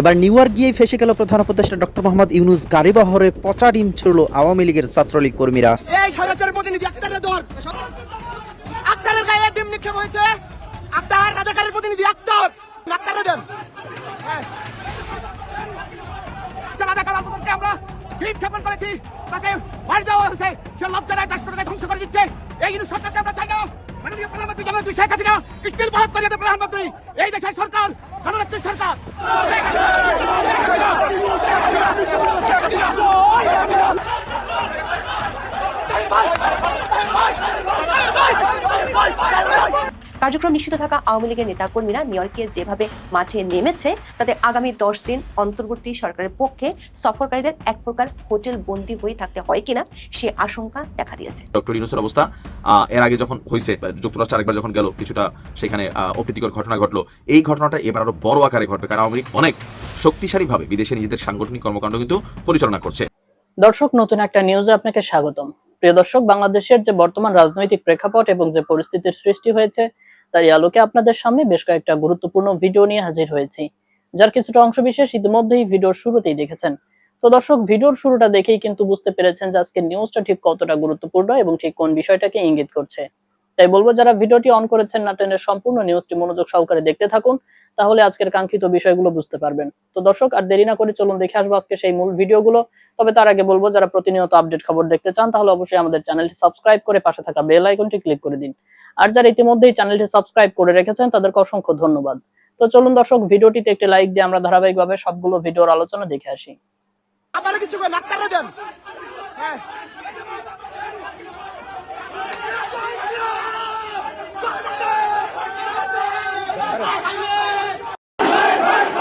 এবার new York গিয়েই ফেসে গেল প্রধান উপদেষ্টা ডক্টর মোহাম্মদ ইউনুস। গাড়ি বহরে পচা ডিম ছিল আওয়ামী লীগের ছাত্রলীগ কর্মীরা। প্রতিনিধি দল। আক্তারের প্রতিনিধি, আক্তার। রাজাকার আন্দোলনকে আমরা বিক্ষেপণ করেছি তাকে বাড়ি দেওয়া হয়েছে সে লজ্জায় রাষ্ট্রটাকে ধ্বংস করে দিচ্ছে এই জন্য সরকারকে আমরা চাই না মাননীয় প্রধানমন্ত্রী জননেত্রী শেখ হাসিনা স্টিল বহাল করে দেন প্রধানমন্ত্রী এই দেশের সরকার জননেত্রী সরকার কার্যক্রম নিষিদ্ধ থাকা আওয়ামী লীগের নেতাকর্মীরা নিউ ইয়র্কে যেভাবে মাঠে নেমেছে তাতে আগামী দশ দিন অন্তর্বর্তী সরকারের পক্ষে সফরকারীদের এক প্রকার হোটেল বন্দী হয়ে থাকতে হয় কিনা সে আশঙ্কা দেখা দিয়েছে। ডক্টর ইউনুসের অবস্থা এর আগে যখন হয়েছে যুক্তরাষ্ট্র আরেকবার যখন গেল কিছুটা সেখানে অপ্রীতিকর ঘটনা ঘটলো। এই ঘটনাটা এবার আরও বড় আকারে ঘটবে কারণ আওয়ামী লীগ অনেক শক্তিশালীভাবে বিদেশে নিজেদের সাংগঠনিক কর্মকাণ্ড কিন্তু পরিচালনা করছে। দর্শক নতুন একটা নিউজে আপনাকে স্বাগতম। প্রিয় দর্শক বাংলাদেশের যে বর্তমান রাজনৈতিক প্রেক্ষাপট এবং যে পরিস্থিতির সৃষ্টি হয়েছে তার এই আলোকে আপনাদের সামনে বেশ কয়েকটা গুরুত্বপূর্ণ ভিডিও নিয়ে হাজির হয়েছি, যার কিছুটা অংশবিশেষ ইতিমধ্যেই ভিডিওর শুরুতেই দেখেছেন। তো দর্শক ভিডিওর শুরুটা দেখেই কিন্তু বুঝতে পেরেছেন যে আজকে নিউজটা ঠিক কতটা গুরুত্বপূর্ণ এবং ঠিক কোন বিষয়টাকে ইঙ্গিত করছে। তাই বলব, যারা ভিডিওটি অন করেছেন না টেনের সম্পূর্ণ নিউজটি মনোযোগ সহকারে দেখতে থাকুন, তাহলে আজকের কাঙ্ক্ষিত বিষয়গুলো বুঝতে পারবেন। তো দর্শক, আর দেরি না করে চলুন দেখে আসব আজকে সেই মূল ভিডিওগুলো। তবে তার আগে বলব, যারা প্রতিনিয়ত আপডেট খবর দেখতে চান, তাহলে অবশ্যই আমাদের চ্যানেলটি সাবস্ক্রাইব করে পাশে থাকা বেল আইকনটি ক্লিক করে দিন। আর যারা ইতিমধ্যেই চ্যানেলটি সাবস্ক্রাইব করে রেখেছেন, তাদেরকে অসংখ্য ধন্যবাদ। তো চলুন দর্শক, ভিডিওটিতে একটি লাইক দিয়ে আমরা ধারাবাহিকভাবে সবগুলো ভিডিওর আলোচনা দেখে আসি। কিছু দেন। হ্যাঁ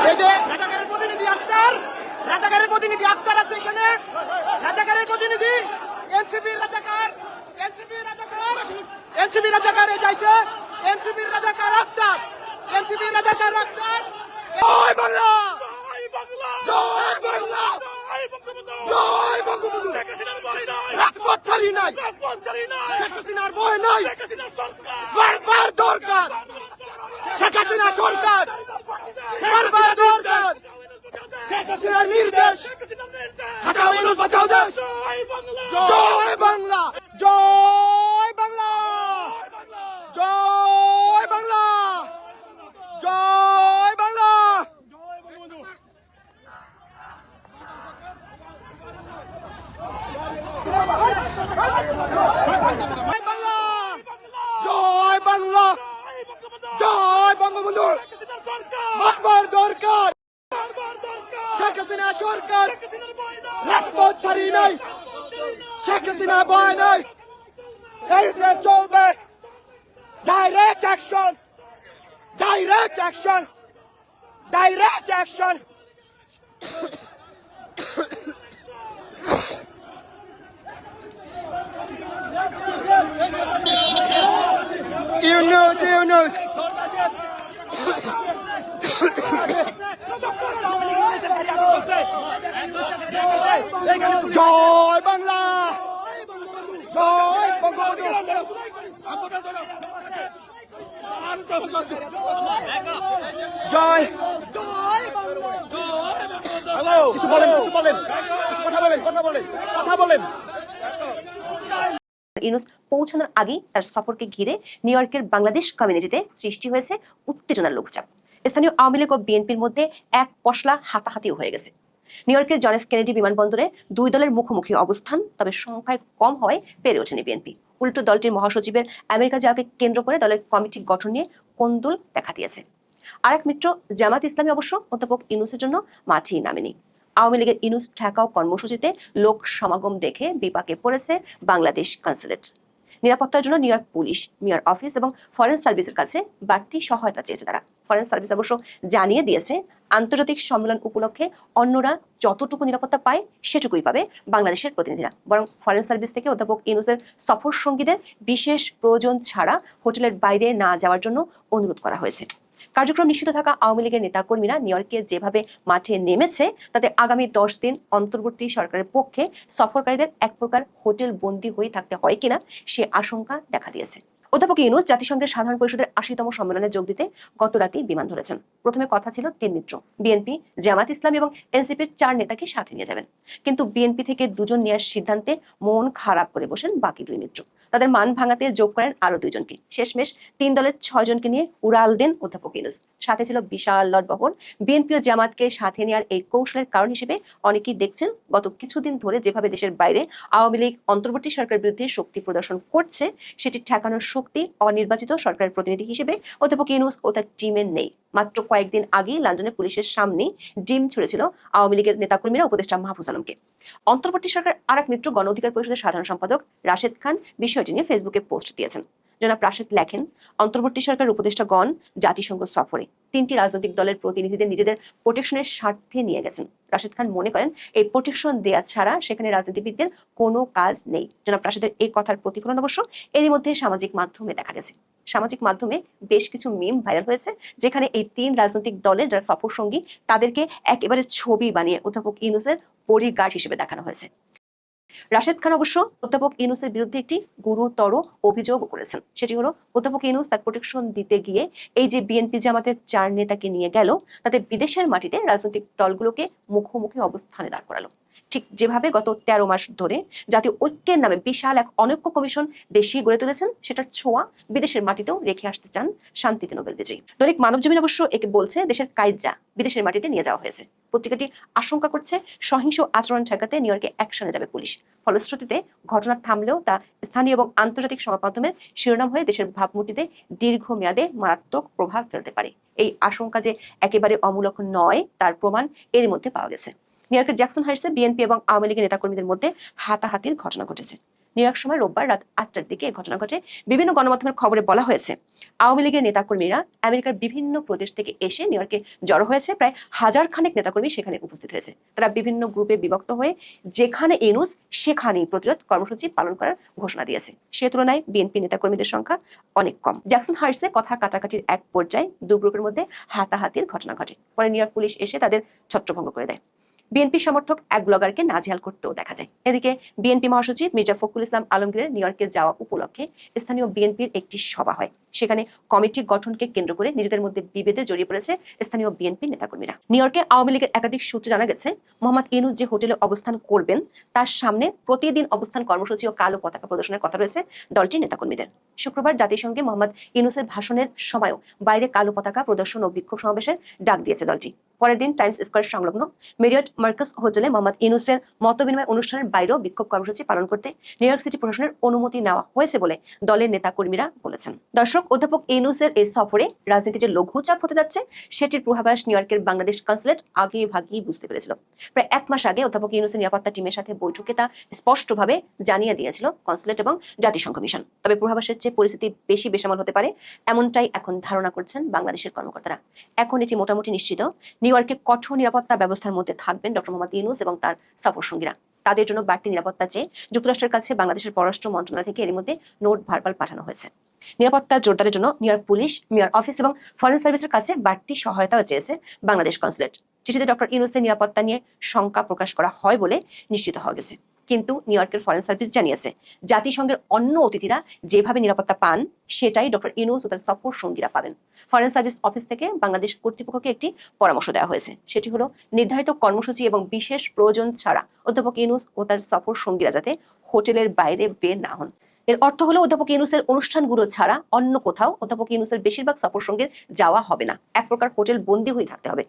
এই যে রাজাকারের প্রতিনিধি আক্তার রাজাকারের প্রতিনিধি আক্তার আছে এখানে রাজাকারের প্রতিনিধি এনসিপির রাজাকার এনসিপির রাজাকার এনসিপির রাজাকার এ যাইছে এনসিপির রাজাকার আক্তার এনসিপির রাজাকার আক্তার জয় বাংলা জয় বাংলা জয় বঙ্গবন্ধু ছাড়ি নাই। শেখ হাসিনার বয় নাই। বারবার দরকার। শেখ হাসিনা সরকার। বারবার দরকার। শেখ হাসিনার নির্দেশ। হাসা মানুষ বাঁচাও দেশ। জয় বাংলা। জয় বাংলা। জয় বাংলা। জয় বাংলা। জয় বাংলা। জয় বাংলা। জয় বঙ্গবন্ধু। বারবার দরকার। শেখ সরকার। রাজপথ ছাড়ি নাই। শেখ হাসিনা বয় নাই। এই চলবে। ইউনুস জয় বাংলা জয় বঙ্গবন্ধু জয় কিছু বলেন কিছু বলেন কথা বলেন কথা বলেন কথা বলেন ইউনুস পৌঁছানোর আগেই তার সফরকে ঘিরে নিউ ইয়র্কের বাংলাদেশ কমিউনিটিতে সৃষ্টি হয়েছে উত্তেজনার লোকচাপ। স্থানীয় আওয়ামী লীগ ও বিএনপির মধ্যে এক পশলা হাতাহাতিও হয়ে গেছে। নিউ ইয়র্কের জন এফ কেনেডি বিমানবন্দরে দুই দলের মুখোমুখি অবস্থান, তবে সংখ্যায় কম হওয়ায় পেরে ওঠেনি বিএনপি। উল্টো দলটির মহাসচিবের আমেরিকা যাওয়াকে কেন্দ্র করে দলের কমিটি গঠন নিয়ে কোন্দল দেখা দিয়েছে। আর এক মিত্র জামাত ইসলামী অবশ্য অধ্যাপক ইউনুসের জন্য মাঠেই নামেনি। আওয়ামী লীগের ইনুস ঠেকাও কর্মসূচিতে লোক সমাগম দেখে বিপাকে পড়েছে বাংলাদেশ কনসুলেট। নিরাপত্তার জন্য নিউ পুলিশ মেয়র অফিস এবং ফরেন সার্ভিসের কাছে বাড়তি সহায়তা চেয়েছে তারা। ফরেন সার্ভিস অবশ্য জানিয়ে দিয়েছে, আন্তর্জাতিক সম্মেলন উপলক্ষে অন্যরা যতটুকু নিরাপত্তা পায় সেটুকুই পাবে বাংলাদেশের প্রতিনিধিরা। বরং ফরেন সার্ভিস থেকে অধ্যাপক ইনুসের সফর সঙ্গীদের বিশেষ প্রয়োজন ছাড়া হোটেলের বাইরে না যাওয়ার জন্য অনুরোধ করা হয়েছে। কার্যক্রম নিশ্চিত থাকা আওয়ামী লীগের নেতাকর্মীরা নিউ ইয়র্কে যেভাবে মাঠে নেমেছে, তাতে আগামী দশ দিন অন্তর্বর্তী সরকারের পক্ষে সফরকারীদের এক প্রকার হোটেল বন্দী হয়ে থাকতে হয় কিনা সে আশঙ্কা দেখা দিয়েছে। অধ্যাপক ইউনুস জাতিসংঘের সাধারণ পরিষদের আশিতম সম্মেলনে যোগ দিতে গত রাতে বিমান ধরেছেন। প্রথমে কথা ছিল তিন মিত্র বিএনপি জামাত ইসলাম এবং এনসিপির চার নেতাকে সাথে নিয়ে যাবেন। কিন্তু বিএনপি থেকে দুজন নেওয়ার সিদ্ধান্তে মন খারাপ করে বসেন বাকি দুই মিত্র। তাদের মান ভাঙাতে যোগ করেন আরও দুইজনকে। শেষমেশ তিন দলের ছয় জনকে নিয়ে উড়াল দেন অধ্যাপক ইউনুস। সাথে ছিল বিশাল লটবহর বিএনপি ও জামাতকে সাথে নেওয়ার এই কৌশলের কারণ হিসেবে অনেকেই দেখছেন গত কিছুদিন ধরে যেভাবে দেশের বাইরে আওয়ামী লীগ অন্তর্বর্তী সরকারের বিরুদ্ধে শক্তি প্রদর্শন করছে, সেটি ঠেকানোর শক্তি অনির্বাচিত সরকারের প্রতিনিধি হিসেবে অধ্যাপক ইউনুস ও তার টিমের নেই। মাত্র কয়েকদিন আগেই লন্ডনে পুলিশের সামনে ডিম ছুড়েছিল আওয়ামী লীগের নেতাকর্মীরা উপদেষ্টা মাহফুজ আলমকে। অন্তর্বর্তী সরকার আর এক মিত্র গণ অধিকার পরিষদের সাধারণ সম্পাদক রাশেদ খান বিষয়টি নিয়ে ফেসবুকে পোস্ট দিয়েছেন। জনাব রাশেদ লেখেন, অন্তর্বর্তী সরকার উপদেষ্টা গণ জাতিসংঘ সফরে। তিনটি রাজনৈতিক দলের প্রতিনিধিদের নিজেদের প্রোটেকশনের স্বার্থে নিয়ে গেছেন। রাশেদ খান মনে করেন, এই প্রোটেকশন দেয়া ছাড়া সেখানে রাজনীতিবিদদের কোনো কাজ নেই। জনাব রাশেদের এই কথার প্রতিফলন অবশ্য এরই মধ্যে সামাজিক মাধ্যমে দেখা গেছে। সামাজিক মাধ্যমে বেশ কিছু মিম ভাইরাল হয়েছে, যেখানে এই তিন রাজনৈতিক দলের যারা সফর সঙ্গী তাদেরকে একেবারে ছবি বানিয়ে অধ্যাপক ইউনুসের বডিগার্ড হিসেবে দেখানো হয়েছে। রাশেদ খান অবশ্য অধ্যাপক ইনুসের বিরুদ্ধে একটি গুরুতর অভিযোগ করেছেন। সেটি হলো, অধ্যাপক ইনুস তার প্রোটেকশন দিতে গিয়ে এই যে বিএনপি জামাতের চার নেতাকে নিয়ে গেল, তাতে বিদেশের মাটিতে রাজনৈতিক দলগুলোকে মুখোমুখি অবস্থানে দাঁড় করালো। ঠিক যেভাবে গত তেরো মাস ধরে জাতীয় ঐক্যের নামে বিশাল এক অনৈক্য কমিশন দেশি গড়ে তুলেছেন, সেটার ছোঁয়া বিদেশের মাটিতেও রেখে আসতে চান শান্তিতে নোবেল বিজয়ী। দৈনিক মানব জমিন অবশ্য একে বলছে, দেশের কাইজা বিদেশের মাটিতে নিয়ে যাওয়া হয়েছে। পত্রিকাটি আশঙ্কা করছে, সহিংস আচরণ ঠেকাতে নিউ ইয়র্কে অ্যাকশনে যাবে পুলিশ। ফলশ্রুতিতে ঘটনা থামলেও তা স্থানীয় এবং আন্তর্জাতিক সংবাদ মাধ্যমের শিরোনাম হয়ে দেশের ভাবমূর্তিতে দীর্ঘমেয়াদে মারাত্মক প্রভাব ফেলতে পারে। এই আশঙ্কা যে একেবারে অমূলক নয়, তার প্রমাণ এর মধ্যে পাওয়া গেছে। নিউ ইয়র্কের জ্যাকসন হাইটসে বিএনপি এবং আওয়ামী লীগের নেতাকর্মীদের মধ্যে হাতাহাতির ঘটনা ঘটেছে। নিউইয়র্ক সময় রোববার রাত আটটার দিকে এই ঘটনা ঘটে। বিভিন্ন গণমাধ্যমের খবরে বলা হয়েছে, আওয়ামী লীগের নেতাকর্মীরা আমেরিকার বিভিন্ন প্রদেশ থেকে এসে নিউ ইয়র্কে জড়ো হয়েছে। প্রায় হাজার খানেক নেতাকর্মী সেখানে উপস্থিত হয়েছে। তারা বিভিন্ন গ্রুপে বিভক্ত হয়ে যেখানে ইনুস সেখানেই প্রতিরোধ কর্মসূচি পালন করার ঘোষণা দিয়েছে। সে তুলনায় বিএনপি নেতাকর্মীদের সংখ্যা অনেক কম। জ্যাকসন হার্টসে কথা কাটাকাটির এক পর্যায়ে দু গ্রুপের মধ্যে হাতাহাতির ঘটনা ঘটে। পরে নিউইয়র্ক পুলিশ এসে তাদের ছত্রভঙ্গ করে দেয়। বিএনপি সমর্থক এক ব্লগারকে নাজেহাল করতেও দেখা যায়। এদিকে বিএনপি মহাসচিব মির্জা ফখরুল ইসলাম আলমগীরের নিউ ইয়র্কে যাওয়া উপলক্ষে স্থানীয় বিএনপির একটি সভা হয়। সেখানে কমিটি গঠনকে কেন্দ্র করে নিজেদের মধ্যে বিভেদে জড়িয়ে পড়েছে স্থানীয় বিএনপি নেতাকর্মীরা। নিউ ইয়র্কে আওয়ামী লীগের একাধিক সূত্রে জানা গেছে, মোহাম্মদ ইনুজ যে হোটেলে অবস্থান করবেন, তার সামনে প্রতিদিন অবস্থান কর্মসূচি ও কালো পতাকা প্রদর্শনের কথা রয়েছে দলটির নেতাকর্মীদের। শুক্রবার জাতিসংঘে মোহাম্মদ ইনুসের ভাষণের সময়ও বাইরে কালো পতাকা প্রদর্শন ও বিক্ষোভ সমাবেশের ডাক দিয়েছে দলটি। পরের দিন টাইমস স্কোয়ার সংলগ্ন মেরিয়ট মার্কাস হোটেলে মোহাম্মদ ইনুসের মতবিনিময় অনুষ্ঠানের বাইরেও বিক্ষোভ কর্মসূচি পালন করতে নিউ ইয়র্ক সিটি প্রশাসনের অনুমতি নেওয়া হয়েছে বলে দলের নেতাকর্মীরা বলেছেন। দর্শক অধ্যাপক ইনুসের এই সফরে রাজনীতি যে লঘুচাপ হতে যাচ্ছে, সেটির পূর্বাভাস নিউ ইয়র্কের বাংলাদেশ কনসুলেট আগে ভাগেই বুঝতে পেরেছিল। প্রায় এক মাস আগে অধ্যাপক ইউনুসের নিরাপত্তা টিমের সাথে বৈঠকে তা স্পষ্টভাবে জানিয়ে দিয়েছিল কনসুলেট এবং জাতিসংঘ মিশন। তবে পূর্বাভাসের চেয়ে পরিস্থিতি বেশি বেসামাল হতে পারে এমনটাই এখন ধারণা করছেন বাংলাদেশের কর্মকর্তারা। এখন এটি মোটামুটি নিশ্চিত, নিউ ইয়র্কে কঠোর নিরাপত্তা ব্যবস্থার মধ্যে থাকবেন ডক্টর মোহাম্মদ ইউনুস এবং তার সফর সঙ্গীরা। তাদের জন্য বাড়তি নিরাপত্তা চেয়ে যুক্তরাষ্ট্রের কাছে বাংলাদেশের পররাষ্ট্র মন্ত্রণালয় থেকে এর মধ্যে নোট ভারপাল পাঠানো হয়েছে। নিরাপত্তা জোরদারের জন্য New York police mayor office এবং ফরেন সার্ভিসের কাছে বাড়তি সহায়তাও চেয়েছে বাংলাদেশ কনসুলেট। চিঠিতে ডক্টর ইউনুসের নিরাপত্তা নিয়ে শঙ্কা প্রকাশ করা হয় বলে নিশ্চিত হওয়া গেছে। কিন্তু নিউ ইয়র্কের ফরেন সার্ভিস জানিয়েছে, জাতিসংঘের অন্য অতিথিরা যেভাবে নিরাপত্তা পান, সেটাই ডক্টর ইউনুস ও তার সফর সঙ্গীরা পাবেন। ফরেন সার্ভিস অফিস থেকে বাংলাদেশ কর্তৃপক্ষকে একটি পরামর্শ দেওয়া হয়েছে। সেটি হলো, নির্ধারিত কর্মসূচি এবং বিশেষ প্রয়োজন ছাড়া অধ্যাপক ইউনুস ও তার সফর সঙ্গীরা যাতে হোটেলের বাইরে বের না হন। এর অর্থ হলো অধ্যাপক ইউনুসের অনুষ্ঠানগুলো ছাড়া অন্য কোথাও অধ্যাপক ইউনুসের বেশিরভাগ সফর সঙ্গে যাওয়া হবে না। এক প্রকার হোটেল বন্দি হয়ে থাকতে হবে।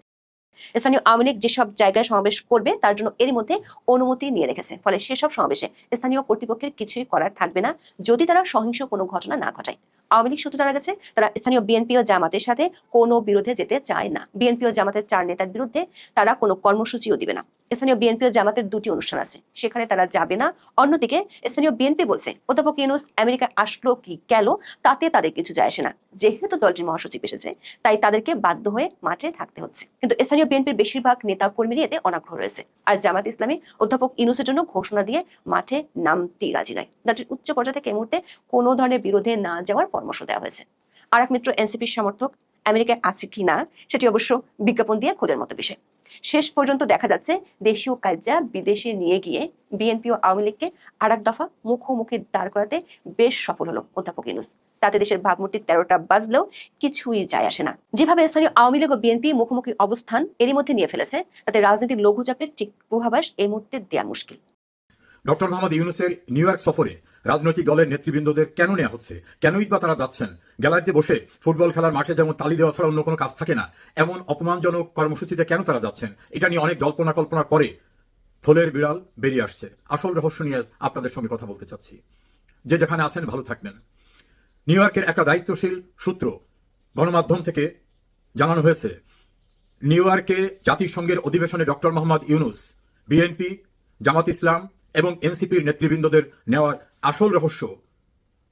স্থানীয় আওয়ামী লীগ যেসব জায়গায় সমাবেশ করবে তার জন্য এর মধ্যে অনুমতি নিয়ে রেখেছে। ফলে সেসব সমাবেশে স্থানীয় কর্তৃপক্ষের কিছুই করার থাকবে না যদি তারা সহিংস কোনো ঘটনা না ঘটায়। আওয়ামী লীগ সূত্রে জানা গেছে, তারা স্থানীয় বিএনপি ও জামাতের সাথে কোনো বিরোধে যেতে চায় না। বিএনপি ও জামাতের চার নেতার বিরুদ্ধে তারা কোনো কর্মসূচিও দিবে না। স্থানীয় বিএনপি ও জামাতের দুটি অনুষ্ঠান আছে, সেখানে তারা যাবে না। অন্যদিকে স্থানীয় বিএনপি বলছে, অধ্যাপক ইউনুস আমেরিকায় আসলো কি গেল, তাতে তাদের কিছু যায় আসে না। যেহেতু দলটির মহাসচিব এসেছে, তাই তাদেরকে বাধ্য হয়ে মাঠে থাকতে হচ্ছে। কিন্তু স্থানীয় বিএনপির বেশিরভাগ নেতা কর্মীরই এতে অনাগ্রহ রয়েছে। আর জামাত ইসলামী অধ্যাপক ইনুসের জন্য ঘোষণা দিয়ে মাঠে নামতেই রাজি নয়। দলটির উচ্চ পর্যায়ে থেকে এই মুহূর্তে কোনো ধরনের বিরোধে না যাওয়ার পরামর্শ দেওয়া হয়েছে। আর এক মিত্র এনসিপির সমর্থক আমেরিকায় আছে কি না, সেটি অবশ্য বিজ্ঞাপন দিয়ে খোঁজার মতো বিষয়। শেষ পর্যন্ত দেখা যাচ্ছে দেশীয় কার্যা বিদেশে নিয়ে গিয়ে বিএনপি ও আওয়ামী লীগকে আর এক দফা মুখোমুখি দাঁড় করাতে বেশ সফল হলো অধ্যাপক ইউনুস। তাতে দেশের ভাবমূর্তি তেরোটা বাজলেও কিছুই যায় আসে না। যেভাবে স্থানীয় আওয়ামী লীগ ও বিএনপি মুখোমুখি অবস্থান এরই মধ্যে নিয়ে ফেলেছে, তাতে রাজনীতির লঘুচাপের ঠিক পূর্বাভাস এই মুহূর্তে দেওয়া মুশকিল। ডক্টর মোহাম্মদ ইউনুসের নিউ ইয়র্ক সফরে রাজনৈতিক দলের নেতৃবৃন্দদের কেন নেওয়া হচ্ছে? কেনই বা তারা যাচ্ছেন? গ্যালারিতে বসে ফুটবল খেলার মাঠে যেমন তালি দেওয়া ছাড়া অন্য কোনো কাজ থাকে না, এমন অপমানজনক কর্মসূচিতে কেন তারা যাচ্ছেন? এটা নিয়ে অনেক জল্পনা কল্পনার পরে থলের বিড়াল বেরিয়ে আসছে। আসল রহস্য নিয়ে আপনাদের সঙ্গে কথা বলতে চাচ্ছি। যে যেখানে আছেন, ভালো থাকবেন। নিউ ইয়র্কের একটা দায়িত্বশীল সূত্র গণমাধ্যম থেকে জানানো হয়েছে, নিউ ইয়র্কে জাতিসংঘের অধিবেশনে ডক্টর মোহাম্মদ ইউনুস, বিএনপি, জামাত ইসলাম এবং এনসিপির নেতৃবৃন্দদের নেওয়ার আসল রহস্য।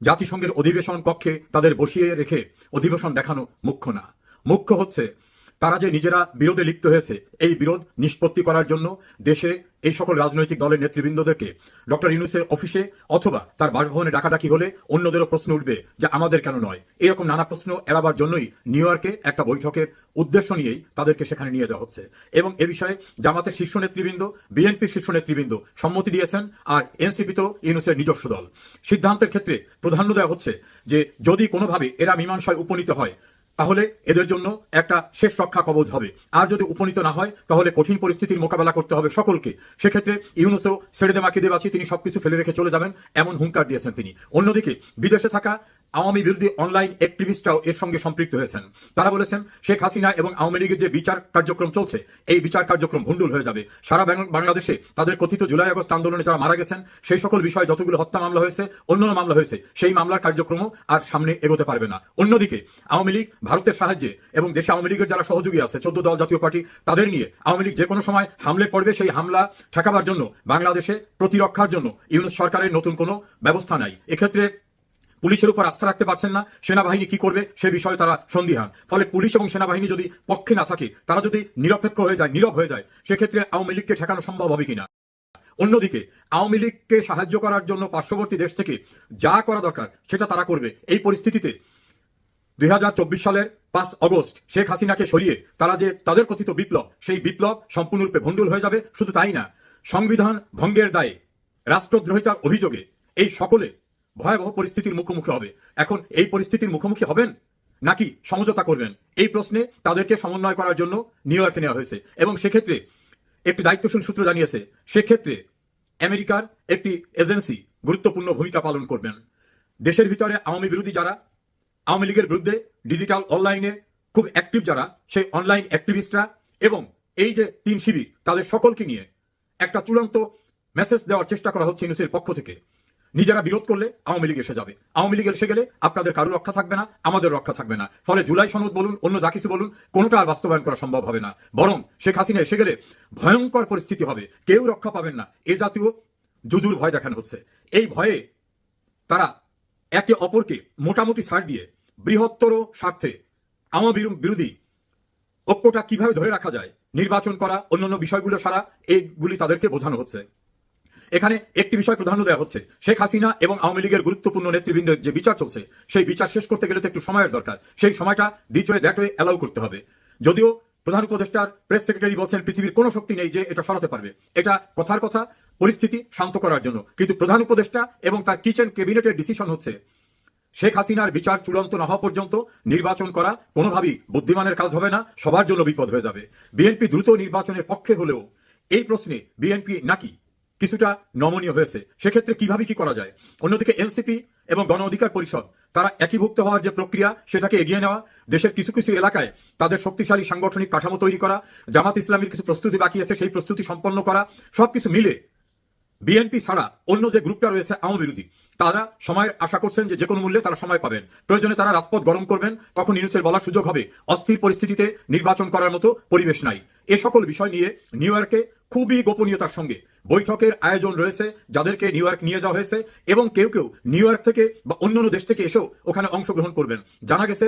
জাতিসংঘের অধিবেশন কক্ষে তাদের বসিয়ে রেখে অধিবেশন দেখানো মুখ্য না। মুখ্য হচ্ছে তারা যে নিজেরা বিরোধে লিপ্ত হয়েছে, এই বিরোধ নিষ্পত্তি করার জন্য দেশে এই সকল রাজনৈতিক দলের নেতৃবৃন্দদেরকে ডক্টর ইউনুসের অফিসে অথবা তার বাসভবনে ডাকাডাকি হলে অন্যদেরও প্রশ্ন উঠবে যে আমাদের কেন নয়। এরকম নানা প্রশ্ন এড়াবার জন্যই নিউ ইয়র্কে একটা বৈঠকের উদ্দেশ্য নিয়েই তাদেরকে সেখানে নিয়ে যাওয়া হচ্ছে। এবং এ বিষয়ে জামাতের শীর্ষ নেতৃবৃন্দ বিএনপির শীর্ষ নেতৃবৃন্দ সম্মতি দিয়েছেন আর এনসিপি তো ইউনুসের নিজস্ব দল। সিদ্ধান্তের ক্ষেত্রে প্রাধান্য দেওয়া হচ্ছে যে যদি কোনোভাবে এরা মীমাংসায় উপনীত হয় তাহলে এদের জন্য একটা শেষ রক্ষা কবজ হবে। আর যদি উপনীত না হয়, তাহলে কঠিন পরিস্থিতির মোকাবেলা করতে হবে সকলকে। সেক্ষেত্রে ইউনুসও ছেড়ে দে মাকে দেবাছি তিনি সবকিছু ফেলে রেখে চলে যাবেন, এমন হুঙ্কার দিয়েছেন তিনি। অন্যদিকে, বিদেশে থাকা আওয়ামী বিরোধী অনলাইন অ্যাক্টিভিস্টরাও এর সঙ্গে সম্পৃক্ত হয়েছেন। তারা বলেছেন, শেখ হাসিনা এবং আওয়ামী লীগের যে বিচার কার্যক্রম চলছে, এই বিচার কার্যক্রম ভণ্ডুল হয়ে যাবে। সারা বাংলাদেশে তাদের কথিত জুলাই আগস্ট আন্দোলনে যারা মারা গেছেন, সেই সকল বিষয়ে যতগুলো হত্যা মামলা হয়েছে অন্যান্য মামলা হয়েছে, সেই মামলার কার্যক্রমও আর সামনে এগোতে পারবে না। অন্যদিকে, আওয়ামী লীগ ভারতের সাহায্যে এবং দেশে আওয়ামী লীগের যারা সহযোগী আছে, চোদ্দ দল জাতীয় পার্টি, তাদের নিয়ে আওয়ামী লীগ যে কোনো সময় হামলে পড়বে, সেই হামলা ঠেকাবার জন্য বাংলাদেশে প্রতিরক্ষার জন্য ইউনুস সরকারের নতুন কোনো ব্যবস্থা নাই। এক্ষেত্রে পুলিশের উপর আস্থা রাখতে পারছেন না, সেনাবাহিনী কি করবে সে বিষয়ে তারা সন্দিহান। ফলে পুলিশ এবং সেনাবাহিনী যদি পক্ষে না থাকে, তারা যদি নিরপেক্ষ হয়ে যায়, নীরব হয়ে যায়, সেক্ষেত্রে আওয়ামী লীগকে ঠেকানো সম্ভব হবে কিনা? অন্যদিকে, আওয়ামী লীগকে সাহায্য করার জন্য পার্শ্ববর্তী দেশ থেকে যা করা দরকার, সেটা তারা করবে। এই পরিস্থিতিতে দুই হাজার চব্বিশ সালের পাঁচ অগস্ট শেখ হাসিনাকে সরিয়ে তারা যে তাদের কথিত বিপ্লব, সেই বিপ্লব সম্পূর্ণরূপে ভণ্ডুল হয়ে যাবে, শুধু তাই না, সংবিধান ভঙ্গের দায়ে রাষ্ট্রদ্রোহিতার অভিযোগে এই সকলে ভয়াবহ পরিস্থিতির মুখোমুখি হবে। এখন এই পরিস্থিতির মুখোমুখি হবেন? নাকি সমঝোতা করবেন? এই প্রশ্নে তাদেরকে সমন্বয় করার জন্য নিউ ইয়র্কে নেওয়া হয়েছে। এবং সেক্ষেত্রে একটি দায়িত্বশীল সূত্র জানিয়েছে, সেক্ষেত্রে আমেরিকার একটি এজেন্সি গুরুত্বপূর্ণ ভূমিকা পালন করবেন। দেশের ভিতরে আওয়ামী বিরোধী যারা, আওয়ামী লীগের বিরুদ্ধে ডিজিটাল অনলাইনে খুব অ্যাক্টিভ যারা, সেই অনলাইন অ্যাক্টিভিস্টরা এবং এই যে তিন শিবির, তাদের সকলকে নিয়ে একটা চূড়ান্ত মেসেজ দেওয়ার চেষ্টা করা হচ্ছে ইউনুসের পক্ষ থেকে। নিজেরা বিরোধ করলে আওয়ামী লীগ এসে যাবে। আওয়ামী লীগ এসে গেলে আপনাদের কারও রক্ষা থাকবে না, আমাদের রক্ষা থাকবে না। ফলে জুলাই সনদ বলুন, অন্য যা কিছু বলুন, কোনোটা আর বাস্তবায়ন করা সম্ভব হবে না। বরং শেখ হাসিনা এসে গেলে ভয়ঙ্কর পরিস্থিতি হবে। কেউ রক্ষা পাবেন না। এ জাতীয় জুজুর ভয় দেখানো হচ্ছে। এই ভয়ে তারা একে অপরকে মোটামুটি ছাড় দিয়ে বৃহত্তর স্বার্থে আমার বিরোধী ঐক্যটা কীভাবে ধরে রাখা যায়, নির্বাচন করা, অন্যান্য বিষয়গুলো সারা এইগুলি তাদেরকে বোঝানো হচ্ছে। এখানে একটি বিষয় প্রাধান্য দেওয়া হচ্ছে। শেখ হাসিনা এবং আওয়ামী লীগের গুরুত্বপূর্ণ নেতৃবৃন্দের যে বিচার চলছে, সেই বিচার শেষ করতে গেলে তো একটু সময়ের দরকার। সেই সময়টা দ্যাট হয়ে অ্যালাউ করতে হবে। যদিও প্রধান উপদেষ্টার প্রেস সেক্রেটারি বলছেন, পৃথিবীর কোনো শক্তি নেই যে এটা সরাতে পারবে। এটা কথার কথা, পরিস্থিতি শান্ত করার জন্য। কিন্তু প্রধান উপদেষ্টা এবং তার কিচেন ক্যাবিনেটের ডিসিশন হচ্ছে, শেখ হাসিনার বিচার চূড়ান্ত না হওয়া পর্যন্ত নির্বাচন করা কোনোভাবেই বুদ্ধিমানের কাজ হবে না, সবার জন্য বিপদ হয়ে যাবে। বিএনপি দ্রুত নির্বাচনের পক্ষে হলেও এই প্রশ্নে বিএনপি নাকি কিছুটা নমনীয় হয়েছে। সেক্ষেত্রে কীভাবে কি করা যায়? অন্যদিকে এনসিপি এবং গণ অধিকার পরিষদ, তারা একীভুক্ত হওয়ার যে প্রক্রিয়া, সেটাকে এগিয়ে নেওয়া, দেশের কিছু কিছু এলাকায় তাদের শক্তিশালী সাংগঠনিক কাঠামো তৈরি করা, জামাত ইসলামের কিছু প্রস্তুতি বাকি আছে, সেই প্রস্তুতি সম্পন্ন করা, সবকিছু মিলে বিএনপি ছাড়া অন্য যে গ্রুপটা রয়েছে আওয়ামী বিরোধী, তারা সময়ের আশা করছেন যে যে কোনো মূল্যে তারা সময় পাবেন। প্রয়োজনে তারা রাজপথ গরম করবেন, তখন ইউনুসের বলার সুযোগ হবে। অস্থির পরিস্থিতিতে নির্বাচন করার মতো পরিবেশ নাই। এ সকল বিষয় নিয়ে নিউ ইয়র্কে খুবই গোপনীয়তার সঙ্গে বৈঠকের আয়োজন রয়েছে, যাদেরকে নিউ ইয়র্ক নিয়ে যাওয়া হয়েছে এবং কেউ কেউ নিউ ইয়র্ক থেকে বা অন্যান্য দেশ থেকে এসেও ওখানে অংশগ্রহণ করবেন। জানা গেছে,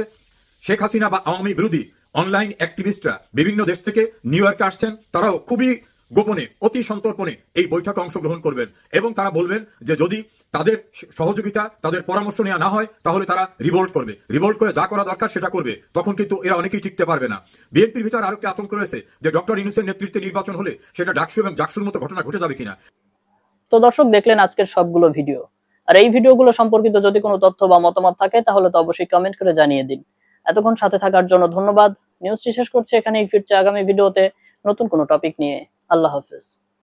শেখ হাসিনা বা আওয়ামী বিরোধী অনলাইন অ্যাক্টিভিস্টরা বিভিন্ন দেশ থেকে নিউ ইয়র্কে আসছেন, তারাও খুবই গোপনে, অতি সন্তর্পণে এই বৈঠকে অংশগ্রহণ করবেন এবং তারা বলবেন যে যদি তাদের সহযোগিতা, তাদের পরামর্শ নেওয়া না হয়, তাহলে তারা রিভোল্ট করবে। রিভোল্ট করে যা করা দরকার সেটা করবে। তখন কিন্তু এরা অনেকেই টিকতে পারবে না। বিএনপির ভিতর আরও একটি আতঙ্ক রয়েছে যে ডক্টর ইনুসের নেতৃত্বে নির্বাচন হলে সেটা ডাকসু এবং জাকসুর মতো ঘটনা ঘটে যাবে কিনা। তো দর্শক, দেখলেন আজকের সবগুলো ভিডিও। আর এই ভিডিওগুলো সম্পর্কিত যদি কোনো তথ্য বা মতামত থাকে, তাহলে তো অবশ্যই কমেন্ট করে জানিয়ে দিন। এতক্ষণ সাথে থাকার জন্য ধন্যবাদ। নিউজটি শেষ করছে এখানেই, ফিরছে আগামী ভিডিওতে নতুন কোনো টপিক নিয়ে। আল্লাহ হাফেজ।